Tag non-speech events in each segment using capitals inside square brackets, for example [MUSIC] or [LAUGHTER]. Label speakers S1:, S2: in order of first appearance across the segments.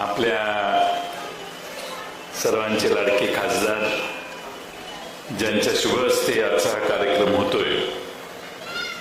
S1: आपल्या सर्वांचे लाडके खासदार ज्यांच्या शुभ हस्ते आजचा हा कार्यक्रम होतोय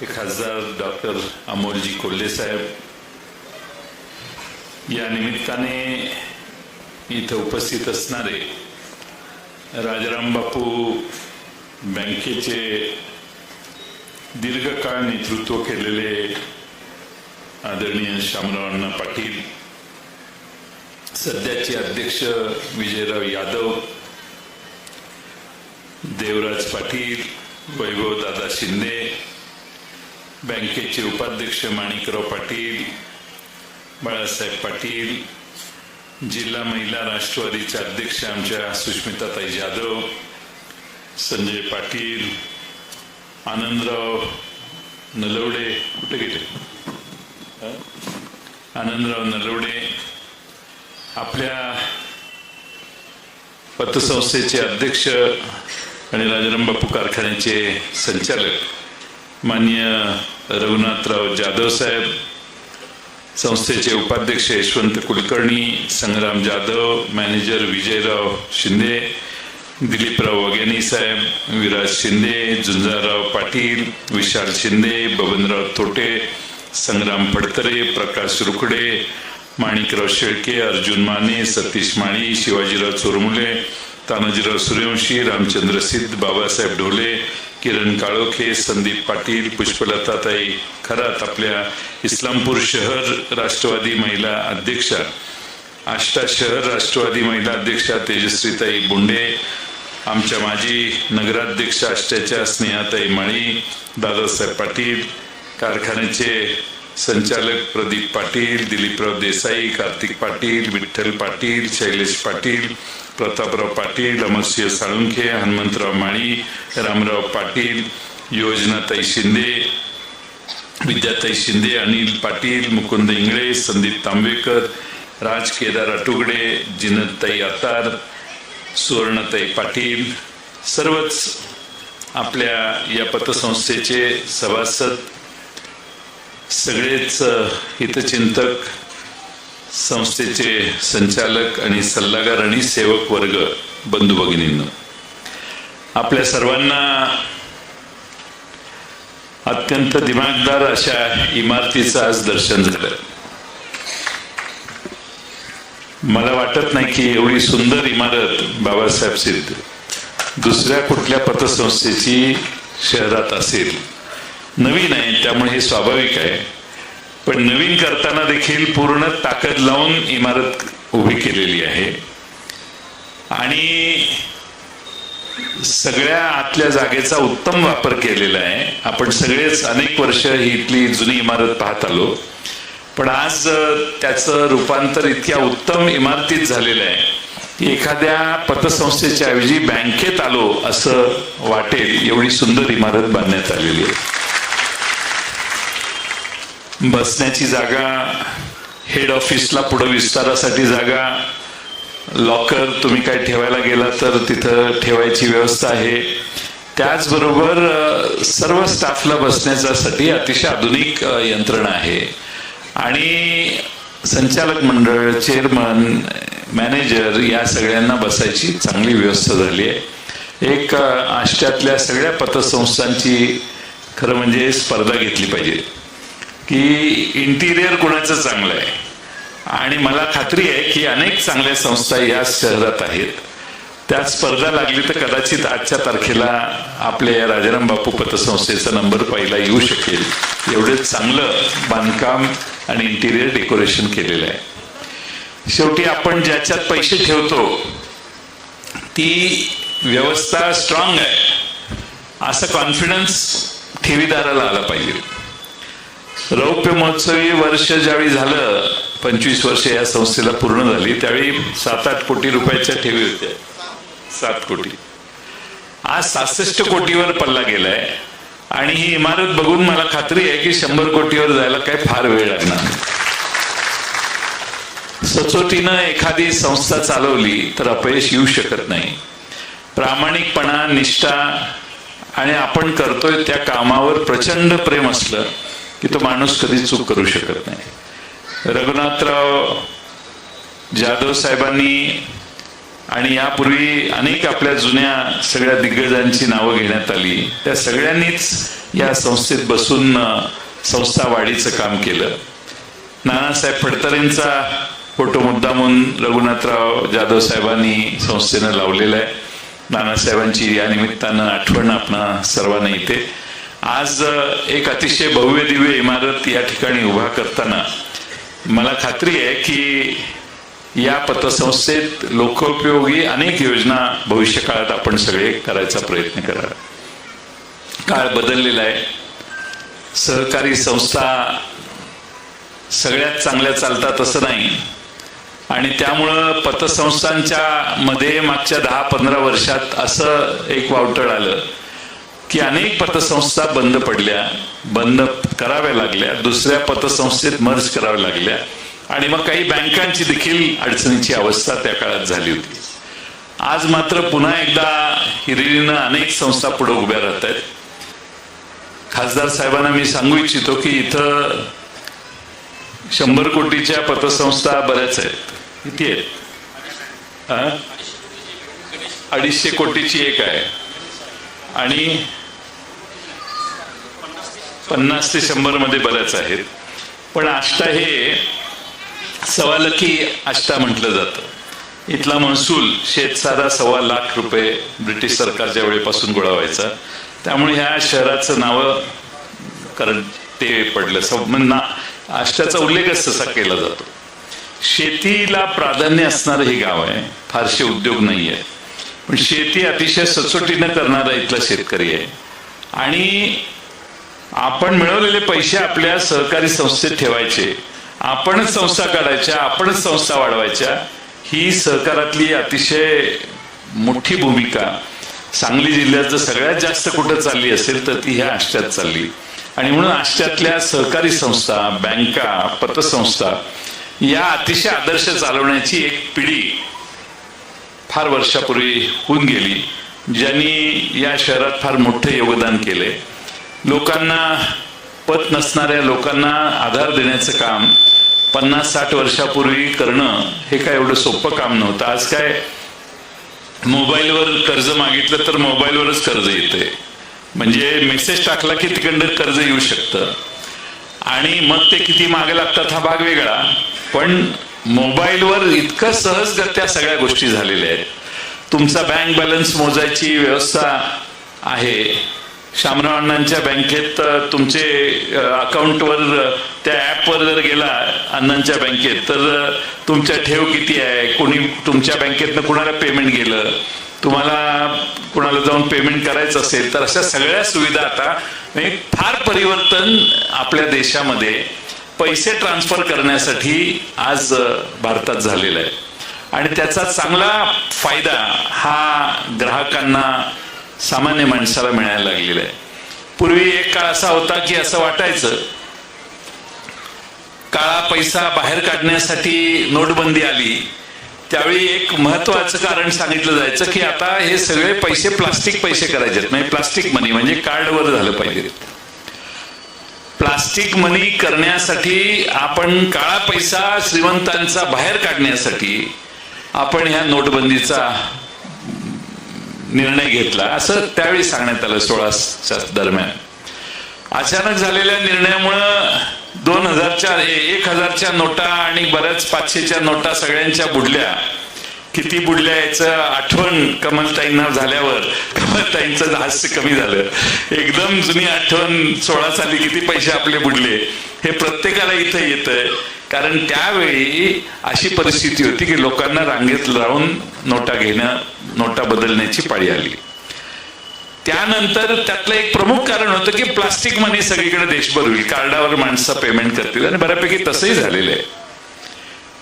S1: ते खासदार डॉक्टर अमोलजी कोल्हे साहेब. या निमित्ताने इथं उपस्थित असणारे राजाराम बापू बँकेचे दीर्घकाळ नेतृत्व केलेले आदरणीय शामरावांना पाटील सध्याचे अध्यक्ष विजयराव यादव देवराज पाटील वैभव दादा शिंदे बँकेचे उपाध्यक्ष माणिकराव पाटील बाळासाहेब पाटील जिल्हा महिला राष्ट्रवादीचे अध्यक्ष आमच्या सुष्मिताताई जाधव संजय पाटील आनंदराव नलवडे कुठे गेले? आनंदराव नलवडे आपल्या पतसंस्थेचे अध्यक्ष आणि राजाराम बापू कारखान्याचे संचालक मान्य रघुनाथराव जाधव साहेब संस्थेचे उपाध्यक्ष यशवंत कुलकर्णी संग्राम जाधव मॅनेजर विजयराव शिंदे दिलीपराव वगेनी साहेब विराज शिंदे झुंजारराव पाटील विशाल शिंदे बबनराव तोटे संग्राम फडतरे प्रकाश रुकडे माणिकराव शेळके अर्जुन माने सतीश माळी शिवाजीराव चोरमुले तानाजीराव सूर्यवंशी रामचंद्र सिद्ध बाबासाहेब ढोले किरण काळोखे संदीप पाटील पुष्पलताताई खरात आपल्या इस्लामपूर शहर राष्ट्रवादी महिला अध्यक्षा आष्टा शहर राष्ट्रवादी महिला अध्यक्षा तेजस्वीताई बोंडे आमच्या माजी नगराध्यक्ष आष्ट्याच्या स्नेहाताई माळी दादासाहेब पाटील कारखान्याचे संचालक प्रदीप पाटील दिलीपराव देसाई कार्तिक पाटील विठ्ठल पाटील शैलेश पाटील प्रतापराव पाटील अमरसिंह साळुंखे हनुमंतराव माळी रामराव पाटील योजनाताई शिंदे विद्याताई शिंदे अनिल पाटील मुकुंद इंगळे संदीप तांबेकर राज केदार अटुगडे जिनतताई अतार सुवर्णताई पाटील. सर्वच आपल्या या पतसंस्थेचे सभासद सगळेच हितचिंतक संस्थेचे संचालक आणि सल्लागार आणि सेवक वर्ग बंधू भगिनींना. आपल्या सर्वांना अत्यंत दिमागदार अशा इमारतीचं आज दर्शन झालं. मला वाटत नाही की एवढी सुंदर इमारत बाबासाहेब सिद्ध दुसऱ्या कुठल्या पतसंस्थेची शहरात असेल. नवीन आहे त्यामुळे हे स्वाभाविक आहे. पण नवीन करताना देखील पूर्ण ताकद लावून इमारत उभी केलेली आहे. आणि सगळ्या आतल्या जागेचा उत्तम वापर केलेला आहे. आपण सगळेच अनेक वर्ष ही इथली जुनी इमारत पाहत आलो. पण आज त्याचं रूपांतर इतक्या उत्तम इमारतीत झालेलं आहे की एखाद्या पतसंस्थेच्या ऐवजी बँकेत आलो असं वाटेल एवढी सुंदर इमारत बांधण्यात आलेली आहे. बसण्याची जागा हेड ऑफिसला पुढं विस्तारासाठी जागा लॉकर तुम्ही काय ठेवायला गेला तर तिथं ठेवायची व्यवस्था आहे. त्याचबरोबर सर्व स्टाफला बसण्यासाठी अतिशय आधुनिक यंत्रणा आहे. आणि संचालक मंडळ चेअरमन मॅनेजर या सगळ्यांना बसायची चांगली व्यवस्था झाली आहे. एक अ, आष्ट्यातल्या सगळ्या पतसंस्थांची खरं म्हणजे स्पर्धा घेतली पाहिजे. की इंटिरियर कोणाचं चांगलं आहे? आणि मला खात्री आहे की अनेक चांगल्या संस्था या शहरात आहेत. त्यात स्पर्धा लागली तर कदाचित आजच्या तारखेला आपल्या या राजाराम बापू पतसंस्थेचा नंबर पहिला येऊ शकेल. एवढे चांगलं बांधकाम आणि इंटिरियर डेकोरेशन केलेलं आहे. शेवटी आपण ज्याच्यात पैसे ठेवतो ती व्यवस्था स्ट्रॉंग आहे. असं कॉन्फिडन्स ठेवीदाराला आला पाहिजे. रौप्य महोत्सवी वर्ष ज्यावेळी झालं पंचवीस वर्ष या संस्थेला पूर्ण झाली त्यावेळी सात आठ कोटी रुपयाच्या ठेवी होत्या. सात कोटी. आज सहासष्ट कोटीवर पल्ला गेलाय. आणि ही इमारत बघून मला खात्री आहे की शंभर कोटीवर जायला काय फार वेळ लागणार सचोटीनं एखादी संस्था चालवली तर अपयश येऊ शकत नाही. प्रामाणिकपणा निष्ठा आणि आपण करतोय त्या कामावर प्रचंड प्रेम असलं की तो माणूस कधी चूक करू शकत नाही. रघुनाथराव जाधव साहेबांनी आणि यापूर्वी अनेक आपल्या जुन्या सगळ्या दिग्गजांची नावं घेण्यात आली. त्या सगळ्यांनीच या संस्थेत बसून संस्था वाढीचं काम केलं. नानासाहेब फडतरेंचा फोटो मुद्दामून रघुनाथराव जाधव साहेबांनी संस्थेनं लावलेला आहे. नानासाहेबांची या निमित्तानं आठवण आपणा सर्वांना येते. आज एक अतिशय भव्य दिव्य इमारत या ठिकाणी उभा करताना मला खात्री आहे की या पतसंस्थेत लोकोपयोगी अनेक योजना भविष्य काळात आपण सगळे करायचा प्रयत्न करा काळ बदललेला आहे. सहकारी संस्था सगळ्यात चांगल्या चालतात असं नाही. आणि त्यामुळं पतसंस्थांच्या मध्ये मागच्या दहा पंधरा वर्षात असं एक वावटळ आलं. की अनेक पतसंस्था बंद पडल्या बंद कराव्या लागल्या दुसऱ्या पतसंस्थेत मर्ज कराव्या लागल्या आणि मग काही बँकांची देखील अडचणीची अवस्था त्या काळात झाली होती. आज मात्र पुन्हा एकदा हिरिरीनं अनेक संस्था पुढे उभ्या राहत आहेत. खासदार साहेबांना मी सांगू इच्छितो की इथं शंभर कोटीच्या पतसंस्था बऱ्याच आहेत. किती आहेत? हा? अडीचशे कोटीची एक आहे. आणि पन्नास ते शंभरमध्ये बऱ्याच आहेत. पण आष्टा हे सवालकी आष्टा म्हटलं जातं. इथला महसूल शेतसारा सव्वा लाख रुपये ब्रिटिश सरकारच्या वेळेपासून गोळा व्हायचा. त्यामुळे ह्या शहराचं नाव कारण ते पडलं. सम- म्हणजे ना- आष्ट्याचा उल्लेखच तसा केला जातो. शेतीला प्राधान्य असणारं हे गाव आहे. फारसे उद्योग नाही आहे पण शेती अतिशय सचोटीनं करणारा इथला शेतकरी आहे. आणि आपण मिळवलेले पैसे आपल्या सहकारी संस्थेत ठेवायचे. आपणच संस्था काढायच्या आपणच संस्था वाढवायच्या. ही सहकारातली अतिशय मोठी भूमिका. सांगली जिल्ह्यात जर सगळ्यात जास्त कुठं चालली असेल तर ती ह्या आष्ट्यात चालली. आणि म्हणून आष्ट्यातल्या सहकारी संस्था बँका पतसंस्था या अतिशय आदर्श चालवण्याची एक पिढी फार वर्षापूर्वी होऊन गेली ज्यांनी या शहरात फार मोठं योगदान केले लोकांना पत नसणाऱ्या लोकांना आधार देण्याचं काम पन्नास साठ वर्षापूर्वी करणं हे काय एवढं सोपं काम नव्हतं. आज काय मोबाईलवर कर्ज मागितलं तर मोबाईलवरच कर्ज येते म्हणजे मेसेज टाकला की तिकडनं कर्ज येऊ शकतं. आणि मग ते किती मागे लागतात हा भाग वेगळा. पण मोबाईलवर इतकं सहजगत्या सगळ्या गोष्टी झालेल्या आहेत. तुमचा बँक बॅलन्स मोजायची व्यवस्था आहे. शामराव अण्णांच्या बँकेत तुमचे अकाउंटवर त्या ॲपवर जर गेला अण्णांच्या बँकेत तर तुमच्या ठेव किती आहे? कोणी तुमच्या बँकेतनं कुणाला पेमेंट गेलं? तुम्हाला कुणाला जाऊन पेमेंट करायचं असेल तर अशा सगळ्या सुविधा आता म्हणजे फार परिवर्तन आपल्या देशामध्ये पैसे ट्रान्सफर करण्यासाठी आज भारतात झालेलं आहे. आणि त्याचा चांगला फायदा हा ग्राहकांना सामान्य माणसाला मिळायला लागलेलं आहे. पूर्वी एक काळ असा होता की असं वाटायचं काळा पैसा बाहेर काढण्यासाठी नोटबंदी आली. त्यावेळी एक महत्वाचं कारण सांगितलं जायचं की आता हे सगळे पैसे प्लास्टिक पैसे करायचे म्हणजे प्लास्टिक मनी म्हणजे कार्डवर झालं पाहिजे. प्लास्टिक मनी करण्यासाठी आपण काळा पैसा श्रीमंतांचा बाहेर काढण्यासाठी आपण ह्या नोटबंदीचा निर्णय घेतला. असं त्यावेळी सांगण्यात आलं सोळाच्या दरम्यान. अचानक झालेल्या निर्णयामुळं दोन हजारच्या एक हजारच्या नोटा आणि बऱ्याच पाचशेच्या नोटा सगळ्यांच्या बुडल्या. किती बुडल्या याचं आठवण कमलताईंना झाल्यावर. कमलताईंचं हास्य कमी झालं. एकदम जुनी आठवण सोळा साली किती पैसे आपले बुडले. हे प्रत्येकाला इथं येतंय. कारण त्यावेळी अशी परिस्थिती होती की लोकांना रांगेत लावून नोटा घेणं नोटा बदलण्याची पाळी आली. त्यानंतर त्यातलं एक प्रमुख कारण होतं की प्लास्टिक मनी सगळीकडे देशभर होईल. कार्डावर माणसं पेमेंट करतील आणि बऱ्यापैकी तसंही झालेलं आहे.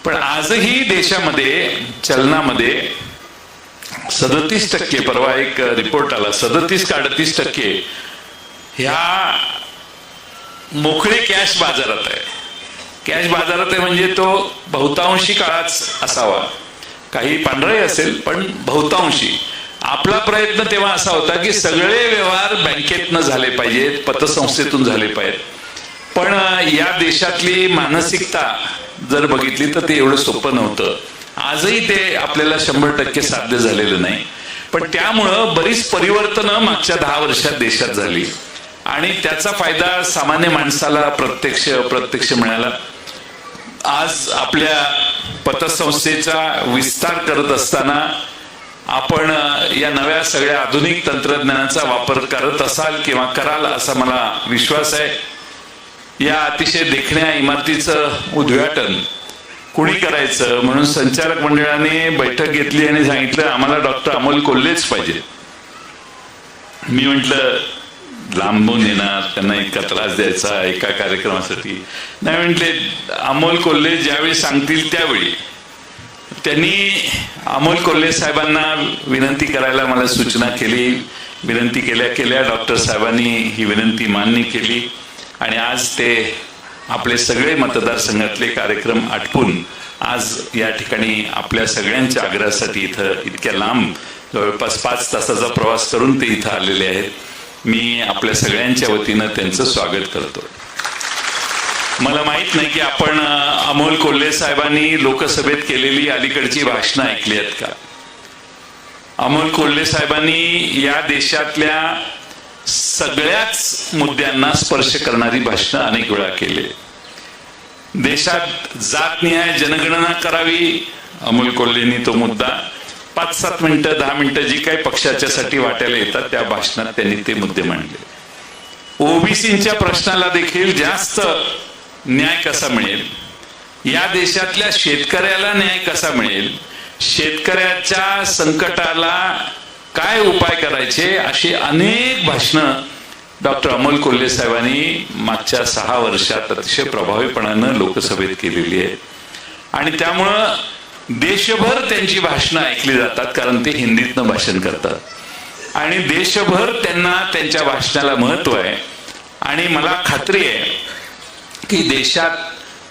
S1: पण आजही देशामध्ये चलनामध्ये सदतीस टक्के परवा एक रिपोर्ट आला सदतीस का अडतीस टक्के ह्या मोकळे कॅश बाजारात आहे. कॅश बाजारात आहे म्हणजे तो बहुतांशी काळाच असावा. काही पांढराही असेल पण बहुतांशी. आपला प्रयत्न तेव्हा असा होता की सगळे व्यवहार बँकेतनं झाले पाहिजेत पतसंस्थेतून झाले पाहिजेत. पण या देशातली मानसिकता जर बघितली तर ते एवढं सोपं नव्हतं. आजही ते आपल्याला शंभर टक्के साध्य झालेलं नाही. पण त्यामुळं बरीच परिवर्तनं मागच्या दहा वर्षात देशात झाली. आणि त्याचा फायदा सामान्य माणसाला प्रत्यक्ष अप्रत्यक्ष मिळाला. आज आपल्या पतसंस्थेचा विस्तार करत असताना आपण या नव्या सगळ्या आधुनिक तंत्रज्ञानाचा वापर करत असाल किंवा कराल असा मला विश्वास आहे. या अतिशय देखण्या इमारतीचं उद्घाटन कुणी करायचं म्हणून संचालक मंडळाने बैठक घेतली आणि सांगितलं आम्हाला डॉक्टर अमोल कोल्हेच पाहिजे. मी म्हंटल लांबून येणार त्यांना इतका त्रास द्यायचा एका कार्यक्रमासाठी. नाही म्हटले अमोल कोल्हे ज्यावेळी सांगतील त्यावेळी. त्यांनी अमोल कोल्हे साहेबांना विनंती करायला मला सूचना केली. विनंती केल्या केल्या डॉक्टर साहेबांनी ही विनंती मान्य केली. आणि आज ते आपले सगळे मतदारसंघातले कार्यक्रम आटपून आज या ठिकाणी आपल्या सगळ्यांच्या आग्रहासाठी इथं इतक्या लांब जवळपास पाच तासाचा प्रवास करून ते इथं आलेले आहेत. मी आपल्या सगळ्यांच्या वतीनं त्यांचं स्वागत करतो मला माहीत नाही की आपण अमोल कोल्हे साहेबांनी लोकसभेत केलेली अलीकडची भाषणं ऐकली आहेत का? अमोल कोल्हे साहेबांनी या देशातल्या सगळ्याच मुद्द्यांना स्पर्श करणारी भाषणं अनेक वेळा केले. देशात जातनिहाय जनगणना करावी अमोल कोल्हेनी तो मुद्दा पाच सात मिनिटं दहा मिनिटं जी काही पक्षाच्यासाठी वाटायला येतात त्या भाषणात त्यांनी ते मुद्दे मांडले. ओबीसीच्या प्रश्नाला देखील जास्त न्याय कसा मिळेल? या देशातल्या शेतकऱ्याला न्याय कसा मिळेल? शेतकऱ्याच्या संकटाला काय उपाय करायचे अशी अनेक भाषणं डॉक्टर अमोल कोल्हे साहेबांनी मागच्या सहा वर्षात अतिशय प्रभावीपणानं लोकसभेत केलेली आहे. आणि त्यामुळं देशभर त्यांची भाषणं ऐकली जातात कारण ते हिंदीतनं भाषण करतात. आणि देशभर त्यांना त्यांच्या भाषणाला महत्त्व आहे. आणि मला खात्री आहे की देशात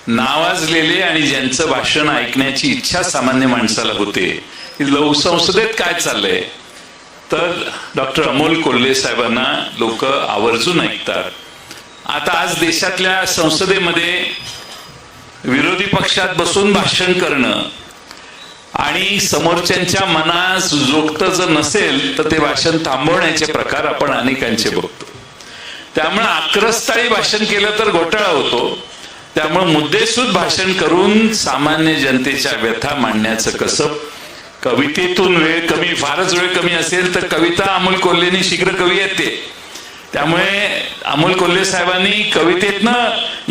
S1: नावाजलेले आणि ज्यांचं भाषण ऐकण्याची इच्छा सामान्य माणसाला होते की काय चाललंय? तर डॉक्टर अमोल कोल्हे साहेबांना लोक आवर्जून ऐकतात. आता आज देशातल्या संसदेमध्ये विरोधी पक्षात बसून भाषण करणं आणि समोरच्यांच्या मनास जोगतं जर नसेल तर ते भाषण थांबवण्याचे प्रकार आपण अनेकांचे बघतो. त्यामुळे आक्रस्ताळी भाषण केलं तर घोटाळा होतो. त्यामुळे मुद्देसूद भाषण करून सामान्य जनतेच्या व्यथा मांडण्याचं कसं कवितेतून वेळ कमी फारच वेळ कमी असेल तर कविता अमोल कोल्हेनी शीघ्र कवी येते. त्यामुळे अमोल कोल्हे साहेबांनी कवितेतनं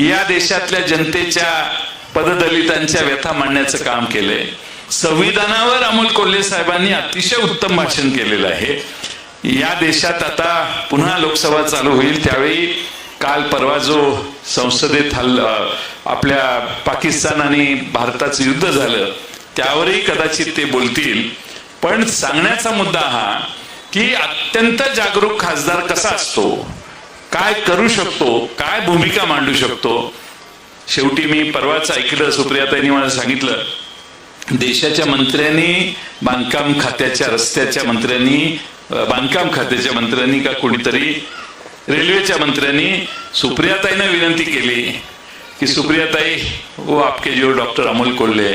S1: या देशातल्या जनतेच्या पददलितांच्या व्यथा मांडण्याचं काम केलंय. संविधानावर अमोल कोल्हे साहेबांनी अतिशय उत्तम भाषण केलेलं आहे. या देशात आता पुन्हा लोकसभा चालू होईल. त्यावेळी काल परवा जो संसदेत हल्ल आपल्या पाकिस्तान आणि भारताचं युद्ध झालं त्यावरही कदाचित ते बोलतील. पण सांगण्याचा मुद्दा हा की अत्यंत जागरूक खासदार कसा असतो? काय करू शकतो? काय भूमिका मांडू शकतो? शेवटी मी परवाच ऐकलं सुप्रियाताईंनी मला सांगितलं. देशाच्या मंत्र्यांनी बांधकाम खात्याच्या रस्त्याच्या मंत्र्यांनी बांधकाम खात्याच्या मंत्र्यांनी का कोणीतरी रेल्वेच्या मंत्र्यांनी सुप्रियाताईंना विनंती केली की सुप्रियाताई वो आपके जो डॉक्टर अमोल कोल्हे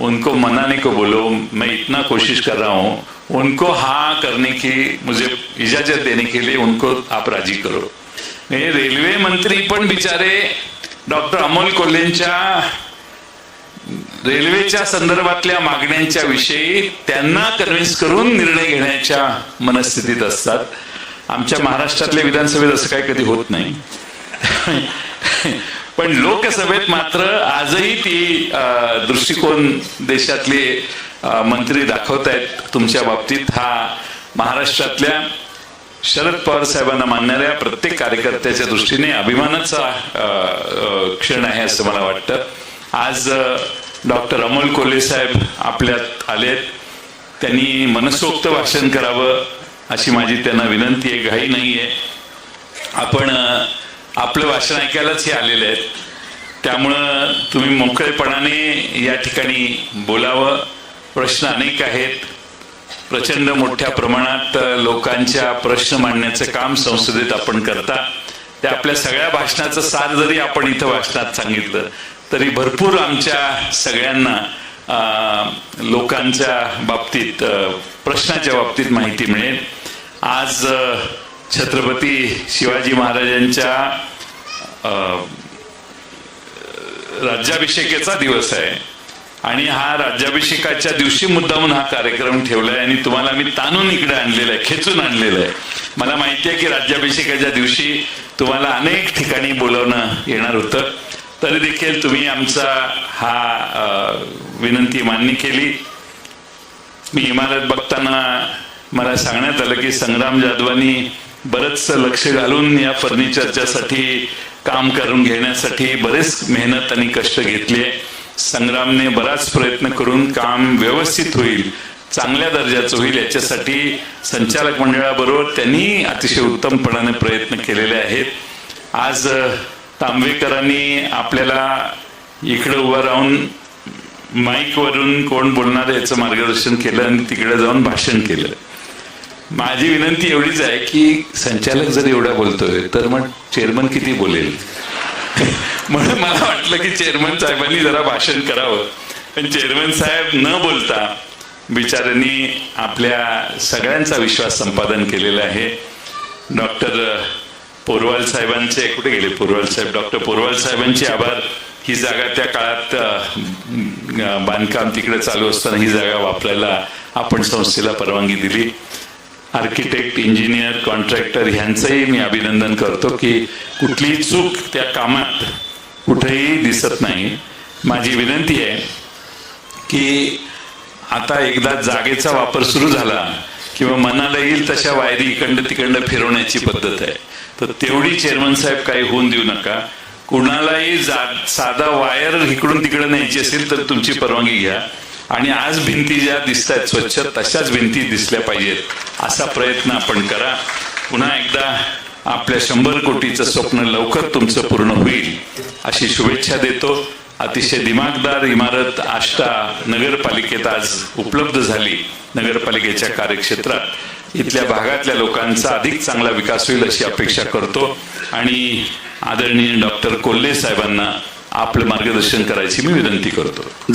S1: उनको मनाने को बोलो मैं इतना कोशिश कर रहा हूँ। उनको हाँ करने की मुझे इजाजत देने के लिए उनको आप राजी करो। रेल्वे मंत्री पण बिचारे डॉक्टर अमोल कोल्हेंच्या रेल्वेच्या संदर्भातल्या मागण्यांच्या विषयी त्यांना कन्व्हिन्स करून निर्णय घेण्याच्या मनस्थितीत असतात. आमच्या महाराष्ट्रातल्या विधानसभेत असं काही कधी होत नाही. पण लोकसभेत मात्र आजही ती दृष्टिकोन देशातले मंत्री दाखवत आहेत तुमच्या बाबतीत. हा महाराष्ट्रातल्या शरद पवार साहेबांना मानणाऱ्या प्रत्येक कार्यकर्त्याच्या दृष्टीने अभिमानाचा क्षण आहे असं मला वाटतं. आज डॉक्टर अमोल कोल्हे साहेब आपल्यात आलेत. त्यांनी मनसोक्त भाषण करावं अशी माझी त्यांना विनंती आहे. घाई नाहीये. आपण अ, आपलं भाषण ऐकायलाच हे आलेले आहेत. त्यामुळं तुम्ही मोकळेपणाने या ठिकाणी बोलावं. प्रश्न अनेक आहेत. प्रचंड मोठ्या प्रमाणात लोकांच्या प्रश्न मांडण्याचं काम संसदेत आपण करता. त्या आपल्या सगळ्या भाषणाचं सार जरी आपण इथं भाषणात सांगितलं तरी भरपूर आमच्या सगळ्यांना लोकांच्या बाबतीत प्रश्नाच्या बाबतीत माहिती मिळेल. आज छत्रपती शिवाजी महाराजांच्या राज्याभिषेकेचा राज्याभिषेकाचा दिवस आहे. आणि हा राज्याभिषेकाच्या दिवशी मुद्दामून हा कार्यक्रम ठेवलाय आणि तुम्हाला मी ताणून इकडे आणलेला आहे खेचून आणलेलं आहे. मला माहिती आहे की राज्याभिषेकाच्या दिवशी तुम्हाला अनेक ठिकाणी बोलवणं येणार होतं. तरी देखील तुम्ही आमचा हा विनंती मान्य केली. मी इमारत बघताना मला सांगण्यात आलं की संग्राम जाधवांनी बरंच लक्ष घालून या फर्निचरच्यासाठी काम करून घेण्यासाठी बरेच मेहनत आणि कष्ट घेतले. संग्रामने बराच प्रयत्न करून काम व्यवस्थित होईल चांगल्या दर्जाचं होईल याच्यासाठी संचालक मंडळाबरोबर त्यांनी अतिशय उत्तमपणाने प्रयत्न केलेले आहेत. आज तांबेकरांनी आपल्याला इकडे उभं राहून माईकवरून कोण बोलणार याचं मार्गदर्शन केलं आणि तिकडे जाऊन भाषण केलं. माझी विनंती एवढीच आहे की संचालक जर एवढा बोलतोय तर मग चेअरमन किती बोलेल? [LAUGHS] म्हणून मला वाटलं की चेअरमन साहेबांनी जरा भाषण करावं. पण चेअरमन साहेब न बोलता बिचाऱ्यांनी आपल्या सगळ्यांचा विश्वास संपादन केलेला आहे. डॉक्टर पोरवाल साहेबांचे कुठे गेले पोरवाल साहेब? डॉक्टर पोरवाल साहेबांचे आभार. ही जागा त्या काळात बांधकाम तिकडे चालू असताना ही जागा वापरायला आपण संस्थेला परवानगी दिली. आर्किटेक्ट इंजिनियर कॉन्ट्रॅक्टर ह्यांचंही मी अभिनंदन करतो की कुठलीही चूक त्या कामात कुठेही दिसत नाही. माझी विनंती आहे की आता एकदा जागेचा वापर सुरू झाला किंवा मनाला येईल तशा वायरी इकडं तिकडं फिरवण्याची पद्धत आहे. तर तेवढी चेअरमन साहेब काही होऊन देऊ नका. कुणालाही जा- साधा वायर इकडून तिकडं न्यायची असेल तर तुमची परवानगी घ्या. आणि आज भिंती ज्या दिसत आहेत स्वच्छ तशाच भिंती दिसल्या पाहिजेत. असा प्रयत्न आपण करा. पुन्हा एकदा आपल्या शंभर कोटीचं स्वप्न लवकर तुमचं पूर्ण होईल अशी शुभेच्छा देतो. अतिशय दिमागदार इमारत आष्टा नगरपालिकेत आज उपलब्ध झाली नगरपालिकेच्या कार्यक्षेत्रात. इथल्या भागातल्या लोकांचा अधिक चांगला विकास होईल अशी अपेक्षा करतो. आणि आदरणीय डॉक्टर कोल्हे साहेबांना आपलं मार्गदर्शन करायची मी विनंती करतो.